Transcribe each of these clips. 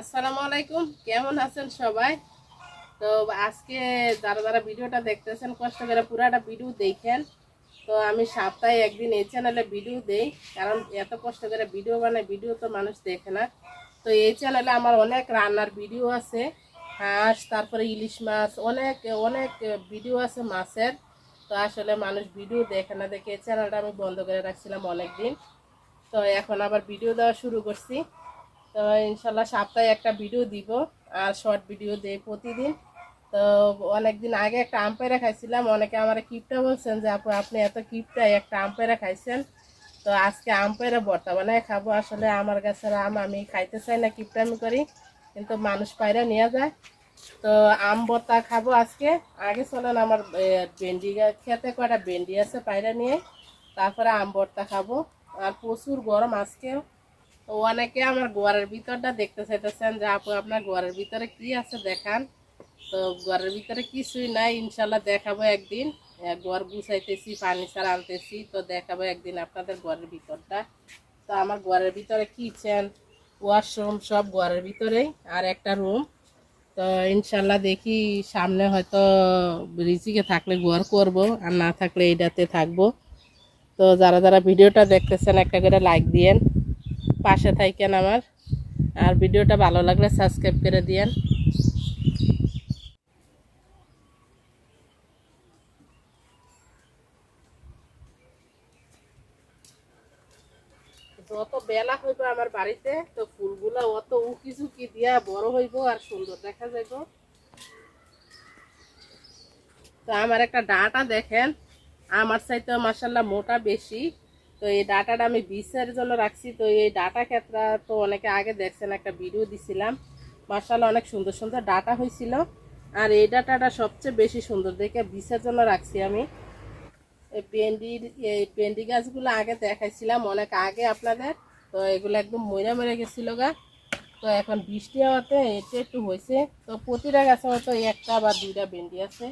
আসসালামু আলাইকুম। কেমন আছেন সবাই? তো আজকে যারা যারা ভিডিওটা দেখতেছেন, কষ্ট করে পুরাটা ভিডিও দেখেন। তো আমি সপ্তাহে একদিন এই চ্যানেলে ভিডিও দেই, কারণ এত কষ্ট করে ভিডিও বানাই ভিডিও তো মানুষ দেখে না। তো এই চ্যানেলে আমার অনেক রান্নার ভিডিও আছে, হাঁস, তারপরে ইলিশ মাছ, অনেক অনেক ভিডিও আছে মাছের। তো আসলে মানুষ ভিডিও দেখে না দেখে এই চ্যানেলটা আমি বন্ধ করে রাখছিলাম অনেক দিন তো এখন আবার ভিডিও দেওয়া শুরু করছি। তো ইনশাল্লাহ সপ্তাহে একটা ভিডিও দিব আর শর্ট ভিডিও দেই প্রতিদিন। তো অনেকদিন আগে একটা আম্পায়ারা খাইছিলাম, অনেকে আমার কিপটা বলছেন যে, আপু, আপনি এত কিপটা একটা আম্পায়ারা খাইছেন। তো আজকে আম্পায়ারা ভর্তা বানায় খাব। আসলে আমার গাছের আম আমি খাইতে চাই না কিপটামি করি। কিন্তু মানুষ পায়রা নিয়ে যায়। তো আম ভর্তা খাব আজকে। আগে চলেন আমার ভেন্ডি খেতে কয়টা ভেন্ডি আছে পায়রা নিয়ে। তারপরে আম ভর্তা খাব। আর প্রচুর গরম আজকেও অনেকে আমার গোয়ারের ভিতরটা দেখতে চাইতেছেন যে, আপু, আপনার গোয়ারের ভিতরে কি আছে দেখান? তো ঘরের ভিতরে কিছুই নাই, ইনশাল্লাহ দেখাবো একদিন। ঘর গুছাইতেছি ফার্নিচার আনতেছি, তো দেখাবো একদিন আপনাদের ঘরের ভিতরটা। তো আমার ঘরের ভিতরে কিচেন, ওয়াশরুম সব ঘরের ভিতরেই, আর একটা রুম। তো ইনশাল্লাহ দেখি সামনে হয়তো রিজিকে থাকলে ঘর করব, আর না থাকলে এইটাতে থাকব। তো যারা যারা ভিডিওটা দেখতেছেন, একটা করে লাইক দিয়েন। পাশে থাকেন আমার। আর ভিডিওটা ভালো লাগলে সাবস্ক্রাইব করে দিয়েন। যত বেলা হইব আমার বাড়িতে, তো ফুলগুলো অত উকি ঝুঁকি দিয়া বড় হইব আর সুন্দর দেখা যাইব। তো আমার একটা ডাটা দেখেন। আমার চাইতে মাসাল্লাহ মোটা বেশি। তো এই ডাটাটা আমি বিষের জন্য রাখছি। তো এই ডাটা ক্ষেত্রে তো অনেকে আগে দেখছেন, একটা ভিডিও দিছিলাম। মার্শাল অনেক সুন্দর সুন্দর ডাটা হয়েছিল আর এই ডাটাটা সবচেয়ে বেশি সুন্দর দেখে বিষের জন্য রাখছি আমি। এই ভেন্ডির এই পেন্ডি গাছগুলো আগে দেখাইছিলাম, অনেক আগে আপনাদের। তো এগুলো একদম মরে মরে গেছিল গা। তো এখন বৃষ্টি হওয়াতে এটা একটু হয়েছে তো প্রতিটা গাছে হয়তো একটা বা দুইটা ভেন্ডি আছে।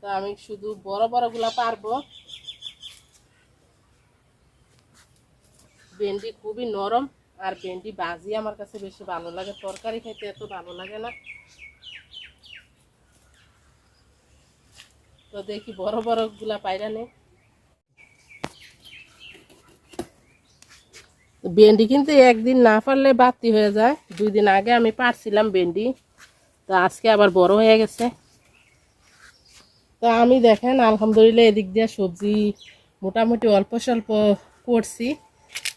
তো আমি শুধু বড় বড়গুলো পারব। ভেন্ডি খুবই নরম আর ভেন্ডি বাজি আমার কাছে বেশি ভালো লাগে। তরকারি খেতে এত ভালো লাগে না। তো দেখি বড় বড়গুলা পাইরা নে। ভেন্ডি কিন্তু একদিন না পারলে বাতি হয়ে যায়। দুই দিন আগে আমি পারছিলাম ভেন্ডি। তো আজকে আবার বড় হয়ে গেছে। তো আমি দেখেন, আলহামদুলিল্লাহ এদিক দিয়ে সবজি মোটামুটি অল্প স্বল্প করছি।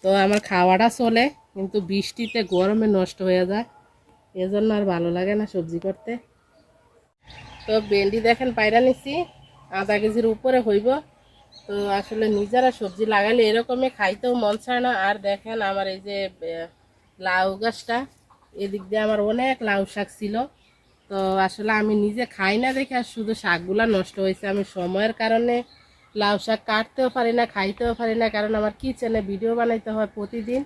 তো আমার খাওয়াটা চলে, কিন্তু বৃষ্টিতে গরমে নষ্ট হয়ে যায়। এজন্য আর ভালো লাগে না সবজি করতে। তো ভেন্ডি দেখেন পায়রা নিছি, আধা কেজির উপরে হইব। তো আসলে নিজেরা সবজি লাগালে এরকমই খাইতেও মন চায় না। আর দেখেন আমার এই যে লাউ গাছটা, এদিক দিয়ে আমার অনেক লাউ শাক ছিল। তো আসলে আমি নিজে খাই না দেখে আর শুধু শাকগুলা নষ্ট হয়েছে। আমি সময়ের কারণে লাউ শাক কাটতেও পারি না, খাইতেও পারি না, কারণ আমার কিচেনে ভিডিও বানাইতে হয় প্রতিদিন।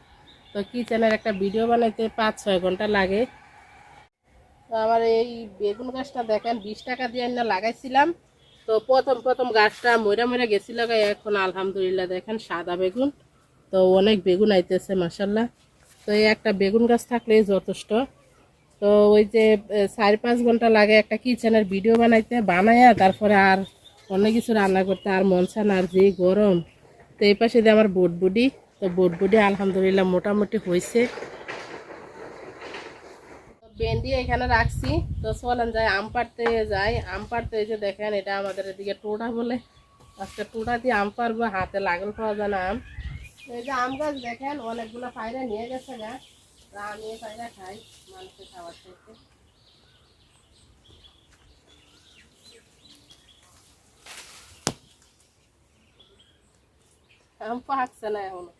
তো কিচেনের একটা ভিডিও বানাইতে পাঁচ ছয় ঘণ্টা লাগে। তো আমার এই বেগুন গাছটা দেখেন, বিশ টাকা দিয়ে না লাগাইছিলাম। তো প্রথম প্রথম গাছটা মরে মরে গেছিল এখন আলহামদুলিল্লাহ দেখেন সাদা বেগুন। তো অনেক বেগুন আইতেছে মাসাল্লাহ তো এই একটা বেগুন গাছ থাকলেই যথেষ্ট। তো ওই যে চার পাঁচ ঘণ্টা লাগে একটা কিচেনের ভিডিও বানাইতে বানাইয়া তারপরে আর অনেক কিছু রান্না করতে, আর মন চায় না, আর যে গরম, তো এই পাশে দিয়ে আমার বুটবুডি তো বুটবুডি আলহামদুলিল্লাহ মোটামুটি হয়েছে। ভেন্ডি এখানে রাখছি, তো চলেন যাই, আম পাড়তে যাই। আম পাড়তে যে দেখেন, এটা আমাদের এদিকে টোটা বলে। আজকে টোটা দিয়ে আম পারব হাতে লাগল পাওয়া যায় না আম। এই যে আম গাছ দেখেন, অনেকগুলো পায়রা নিয়ে গেছে গা। তা আমি পায়রা খাই, মানুষের খাবার থেকে পাকছে না এখনও।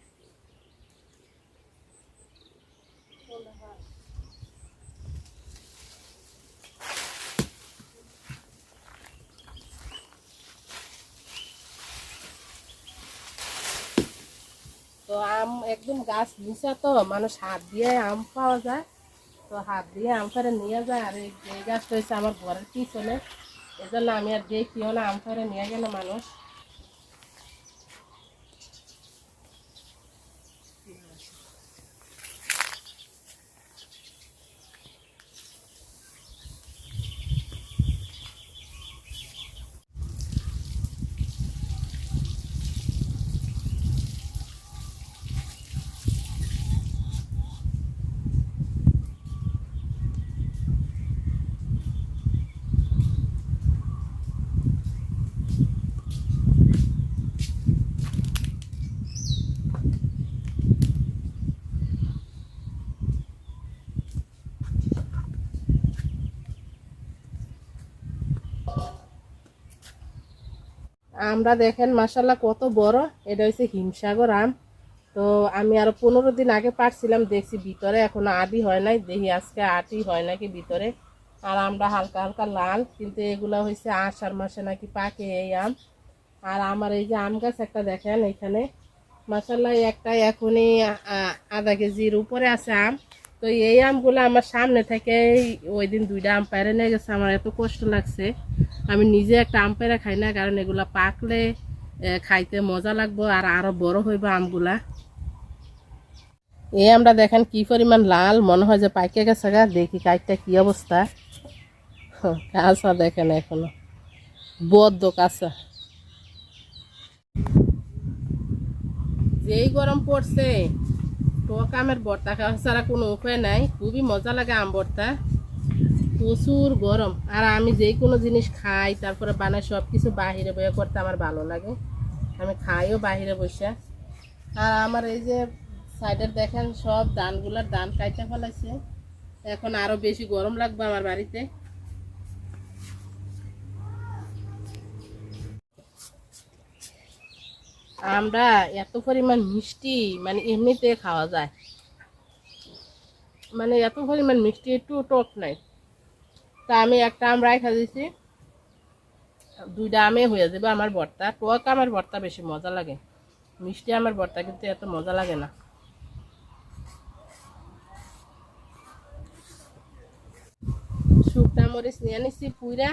তো আম একদম গাছ নিচা তো, মানুষ হাত দিয়ে আম পাওয়া যায়। তো হাত দিয়ে আম ফেরে নিয়ে যায়, আর এই গাছটা হচ্ছে আমার ঘরের পিছনে। এজন্য আমি আর দেখিও না, আম ফেরে নিয়ে গেলে মানুষ। আমরা দেখেন মাসাল্লাহ কত বড়। এটা হচ্ছে হিমসাগর আম। তো আমি আরও পনেরো দিন আগে পারছিলাম, দেখছি ভিতরে এখনও আদি হয় নাই। দেখি আজকে আটি হয় নাকি ভিতরে। আর আমরা হালকা হালকা লাল, কিন্তু এগুলা হয়েছে আষাঢ় মাসে নাকি পাকে এই আম। আর আমার এই যে আম গাছ একটা দেখেন এখানে। মাসাল্লাহ একটা এখনই আধা কেজির উপরে আছে আম। তো এই আমগুলো আমার সামনে থেকে ওই দিন দুইটা আম পায়রে নিয়ে গেছে। আমার এত কষ্ট লাগছে। আমি নিজে একটা আম পেরে খাই না কারণ এগুলা পাকলে খাইতে মজা লাগবো আর আরও বড় হইব আমগুলা। এই আমরা দেখেন কি পরিমাণ লাল মনে হয় যে পাইকে গেছে গা দেখি কাইটটা কি অবস্থা। হ্যাঁ, কাঁচা দেখেন এখনও। বদ্ধ কাঁচা। যেই গরম পড়ছে টক আমের ভর্তা খাওয়া ছাড়া কোনো উপায় নাই খুবই মজা লাগে আম ভর্তা। প্রচুর গরম। আর আমি যে কোনো জিনিস খাই, তারপরে বানাই সব কিছু বাহিরে বয়ে করতে আমার ভালো লাগে। আমি খাইও বাহিরে বসে আর আমার এই যে সাইডের দেখেন, সব ধানগুলার ধান কাইতে ফেলাইছে। এখন আরও বেশি গরম লাগবে আমার বাড়িতে। আমরা এত পরিমাণ মিষ্টি মানে এমনিতে খাওয়া যায়। মানে এত পরিমাণ মিষ্টি, একটু টক নাই। তা আমি একটা আম রাখা দিছি। দুইটা আমে হয়ে যাবে আমার ভর্তা। টক আমার ভর্তা বেশি মজা লাগে। মিষ্টি আমার ভর্তা কিন্তু এত মজা লাগে না। শুকনা মরিচ নিয়ে নিছি পুইরা।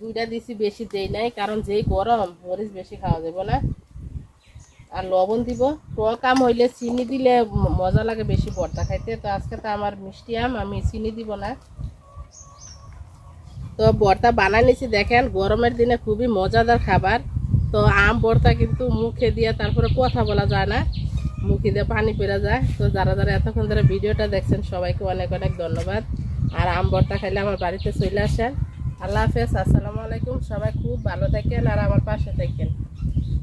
দুইটা দিছি বেশি দেই নাই, কারণ যেই গরম, মরিচ বেশি খাওয়া যাবে না। আর লবণ দিব। টক আম হইলে চিনি দিলে মজা লাগে বেশি ভর্তা খাইতে। তো আজকে তো আমার মিষ্টি আম, আমি চিনি দিব না। তো বর্তা বানাই নিছি দেখেন, গরমের দিনে খুবই মজাদার খাবার। তো আম বর্তা কিন্তু মুখে দিয়ে তারপরে কথা বলা যায় না, মুখে দিয়ে পানি পেরা যায়। তো যারা যারা এতক্ষণ ধরে ভিডিওটা দেখছেন, সবাইকে অনেক অনেক ধন্যবাদ। আর আম বর্তা খাইলে আমার বাড়িতে চলে আসেন। আল্লাহ হাফেজ, আসসালামু আলাইকুম। সবাই খুব ভালো থাকেন আর আমার পাশে থাকেন।